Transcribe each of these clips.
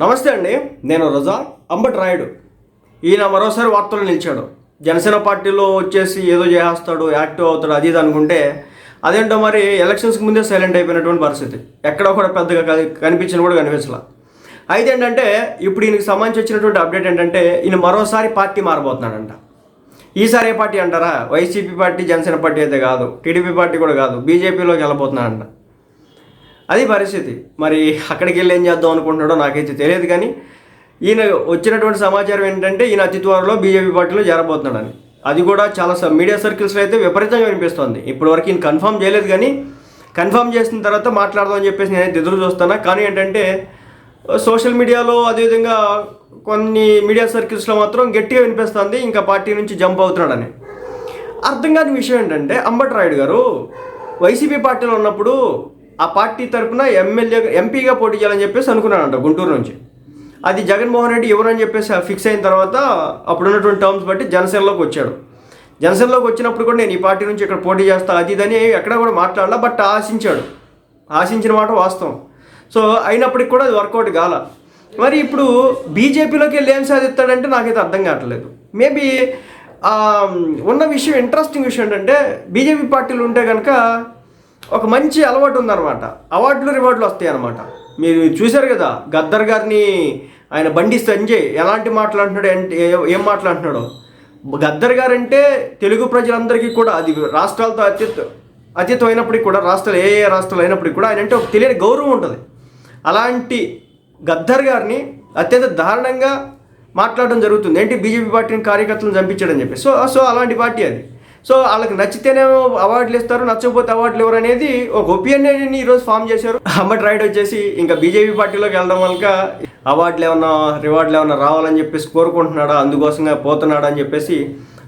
నమస్తే అండి నేను రజా అంబటి రాయుడు. ఈయన మరోసారి వార్తలు నిలిచాడు. జనసేన పార్టీలో వచ్చేసి ఏదో చేస్తాడు యాక్టివ్ అవుతాడు అది ఇది అనుకుంటే అదేంటో మరి ఎలక్షన్స్కి ముందే సైలెంట్ అయిపోయినటువంటి పరిస్థితి. ఎక్కడ కూడా పెద్దగా కనిపించిన కూడా కనిపించలా. అయితే ఏంటంటే ఇప్పుడు ఈయనకి సంబంధించి వచ్చినటువంటి అప్డేట్ ఏంటంటే ఈయన మరోసారి పార్టీ మారబోతున్నాడంట. ఈసారి ఏ పార్టీ అంటారా? వైసీపీ పార్టీ జనసేన పార్టీ అయితే కాదు టీడీపీ పార్టీ కూడా కాదు బీజేపీలోకి వెళ్ళబోతున్నాడంట. అది పరిస్థితి. మరి అక్కడికి వెళ్ళి ఏం చేద్దాం అనుకుంటున్నాడో నాకైతే తెలియదు కానీ ఈయన వచ్చినటువంటి సమాచారం ఏంటంటే ఈయన అతి త్వరలో బీజేపీ పార్టీలో చేరబోతున్నాడని. అది కూడా చాలా స- మీడియా సర్కిల్స్లో అయితే విపరీతంగా వినిపిస్తుంది. ఇప్పటివరకు ఈయన కన్ఫర్మ్ చేయలేదు కానీ కన్ఫర్మ్ చేసిన తర్వాత మాట్లాడదాం అని చెప్పేసి నేనైతే ఎదురు చూస్తాను కానీ ఏంటంటే సోషల్ మీడియాలో అదేవిధంగా కొన్ని మీడియా సర్కిల్స్లో మాత్రం గట్టిగా వినిపిస్తుంది ఇంకా పార్టీ నుంచి జంప్ అవుతున్నాడని. అర్థం కాని విషయం ఏంటంటే అంబట్ రాయుడు గారు వైసీపీ పార్టీలో ఉన్నప్పుడు ఆ పార్టీ తరపున ఎమ్మెల్యే ఎంపీగా పోటీ చేయాలని చెప్పేసి అనుకున్నానంట గుంటూరు నుంచి. అది జగన్మోహన్ రెడ్డి ఎవరని చెప్పేసి ఫిక్స్ అయిన తర్వాత అప్పుడు ఉన్నటువంటి టర్మ్స్ బట్టి జనసేనలోకి వచ్చాడు. జనసేనలోకి వచ్చినప్పుడు కూడా నేను ఈ పార్టీ నుంచి ఇక్కడ పోటీ చేస్తా అది ఇదని ఎక్కడ కూడా మాట్లాడాల బట్ ఆశించాడు. ఆశించిన మాట వాస్తవం. సో అయినప్పటికి కూడా అది వర్కౌట్ కాల. మరి ఇప్పుడు బీజేపీలోకి వెళ్ళి ఏం సాధిస్తాడంటే నాకైతే అర్థం కావట్లేదు. మేబీ ఉన్న విషయం ఇంట్రెస్టింగ్ విషయం ఏంటంటే బీజేపీ పార్టీలు ఉంటే కనుక ఒక మంచి అలవాటు ఉందన్నమాట. అవార్డులు రివార్డులు వస్తాయి అనమాట మీరు చూశారు కదా గద్దర్ గారిని ఆయన బండి సంజయ్ ఎలాంటి మాట్లాడుతున్నాడు అంటే ఏం మాట్లాడుతున్నాడో గద్దర్ గారు అంటే తెలుగు ప్రజలందరికీ కూడా అది రాష్ట్రాలతో అత్యుత్ అతీతం అయినప్పటికీ కూడా రాష్ట్రాలు ఏ ఏ రాష్ట్రాలు అయినప్పటికీ కూడా ఆయన అంటే ఒక తెలియని గౌరవం ఉంటుంది. అలాంటి గద్దర్ గారిని అత్యంత దారుణంగా మాట్లాడడం జరుగుతుంది. ఏంటి? బీజేపీ పార్టీని కార్యకర్తలను చంపించాడని చెప్పి. సో సో అలాంటి పార్టీ అది. సో వాళ్ళకి నచ్చితేనేమో అవార్డులు ఇస్తారు నచ్చకపోతే అవార్డులు ఎవరు అనేది ఒక ఒపీనియన్ ఈరోజు ఫామ్ చేశారు. అంబటి రైడ్ వచ్చేసి ఇంకా బీజేపీ పార్టీలోకి వెళ్ళడం వల్ల అవార్డులు ఏమన్నా రివార్డులు ఏమన్నా రావాలని చెప్పేసి కోరుకుంటున్నాడా అందుకోసంగా పోతున్నాడా అని చెప్పేసి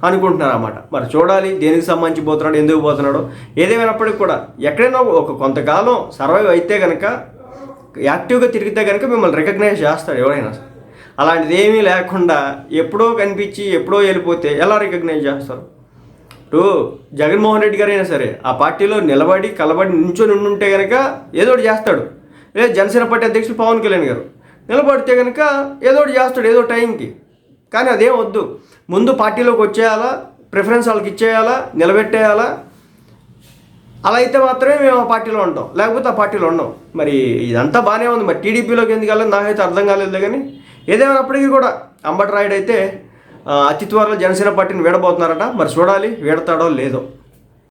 అనుకుంటున్నారు అన్నమాట. మరి చూడాలి దేనికి సంబంధించి పోతున్నాడు ఎందుకు పోతున్నాడో? ఏదేమైనప్పటికీ కూడా ఎక్కడైనా ఒక కొంతకాలం సర్వైవ్ అయితే కనుక యాక్టివ్గా తిరిగితే కనుక మిమ్మల్ని రికగ్నైజ్ చేస్తాడు ఎవరైనా సరే. అలాంటిది ఏమీ లేకుండా ఎప్పుడో కనిపించి ఎప్పుడో వెళ్ళిపోతే ఎలా రికగ్నైజ్ చేస్తారు? ఇప్పుడు జగన్మోహన్ రెడ్డి గారైనా సరే ఆ పార్టీలో నిలబడి కలబడి నించొని ఉంటే కనుక ఏదో ఒకటి చేస్తాడు. లేదా జనసేన పార్టీ అధ్యక్షులు పవన్ కళ్యాణ్ గారు. నిలబడితే కనుక ఏదో ఒకటి చేస్తాడు ఏదో టైంకి. కానీ అదేం వద్దు. ముందు పార్టీలోకి వచ్చేయాలా ప్రిఫరెన్స్ వాళ్ళకి ఇచ్చేయాలా నిలబెట్టేయాలా? అలా అయితే మాత్రమే మేము ఆ పార్టీలో ఉంటాం. లేకపోతే ఆ పార్టీలో ఉన్నాం మరి ఇదంతా బాగానే ఉంది. మరి టీడీపీలోకి ఎందుకు వెళ్ళాలి నాకైతే అర్థం కాలేదు కానీ ఏదేమైనప్పటికీ కూడా అంబటి రాయుడు అయితే అతి త్వరలో జనసేన పార్టీని వీడబోతున్నారట. మరి చూడాలి వీడతాడో లేదో.